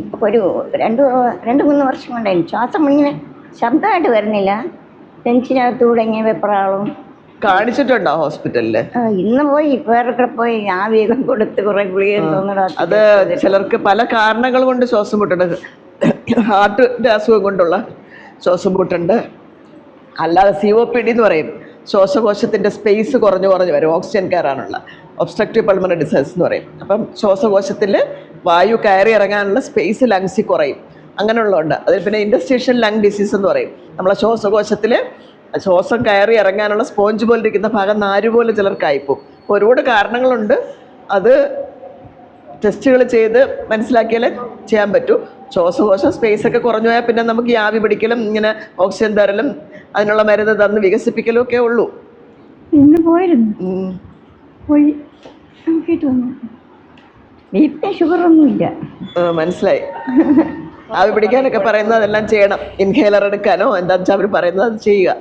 ഇപ്പോൾ ഒരു രണ്ട് രണ്ട് മൂന്ന് വർഷം കൊണ്ടായി. ശ്വാസം ഇങ്ങനെ ശബ്ദമായിട്ട് വരുന്നില്ല. ടെൻഷനകത്തൂടെ ഇങ്ങനെ വെപ്രാളും. കാണിച്ചിട്ടുണ്ടോ ഹോസ്പിറ്റലിൽ? ഇന്ന് പോയി. വേറെ പോയി. ആ വേഗം കൊടുത്ത് കുറെ ഗുളിക അത് ചിലർക്ക് പല കാരണങ്ങൾ കൊണ്ട് ശ്വാസം മുട്ടുണ്ട് ഹാർട്ടിന്റെ അസുഖം കൊണ്ടുള്ള ശ്വാസം മുട്ടുണ്ട് അല്ലാതെ സി ഒ പി ഡി എന്ന് പറയും. ശ്വാസകോശത്തിന്റെ സ്പേസ് കുറഞ്ഞു കുറഞ്ഞു വരും. ഓക്സിജൻ കയറാനുള്ള. ഒബ്സ്ട്രക്റ്റീവ് പൾമണറി ഡിസീസ് എന്ന് പറയും. അപ്പം ശ്വാസകോശത്തിൽ വായു കയറി ഇറങ്ങാനുള്ള സ്പേസ് ലങ്സിൽ കുറയും. അങ്ങനെയുള്ളതുണ്ട്. അതിൽ പിന്നെ ഇൻഡസ്ട്രീഷ്യൽ ലങ് ഡിസീസ് എന്ന് പറയും. നമ്മളെ ശ്വാസകോശത്തിൽ ശ്വാസം കയറി ഇറങ്ങാനുള്ള സ്പോഞ്ച് പോലെ ഇരിക്കുന്ന ഭാഗം നാര് പോലെ ചിലർക്കായിപ്പോവും അപ്പോൾ ഒരുപാട് കാരണങ്ങളുണ്ട്. അത് ടെസ്റ്റുകൾ ചെയ്ത് മനസ്സിലാക്കിയാലേ ചെയ്യാൻ പറ്റൂ. ശ്വാസകോശം സ്പേസ് ഒക്കെ കുറഞ്ഞു പോയാൽ പിന്നെ നമുക്ക് ഈ ആവി പിടിക്കലും ഇങ്ങനെ ഓക്സിജൻ തരലും അതിനുള്ള മരുന്ന് തന്ന് വികസിപ്പിക്കലും ഒക്കെ ഉള്ളൂ. ഇന്ന് പോയിരുന്നു. പോയി. മനസ്സിലായി. ആവി പിടിക്കാനൊക്കെ പറയുന്നത് അതെല്ലാം ചെയ്യണം. ഇൻഹേലർ എടുക്കാനോ എന്താണെന്ന് വെച്ചാൽ അവർ പറയുന്നത് അത് ചെയ്യുക.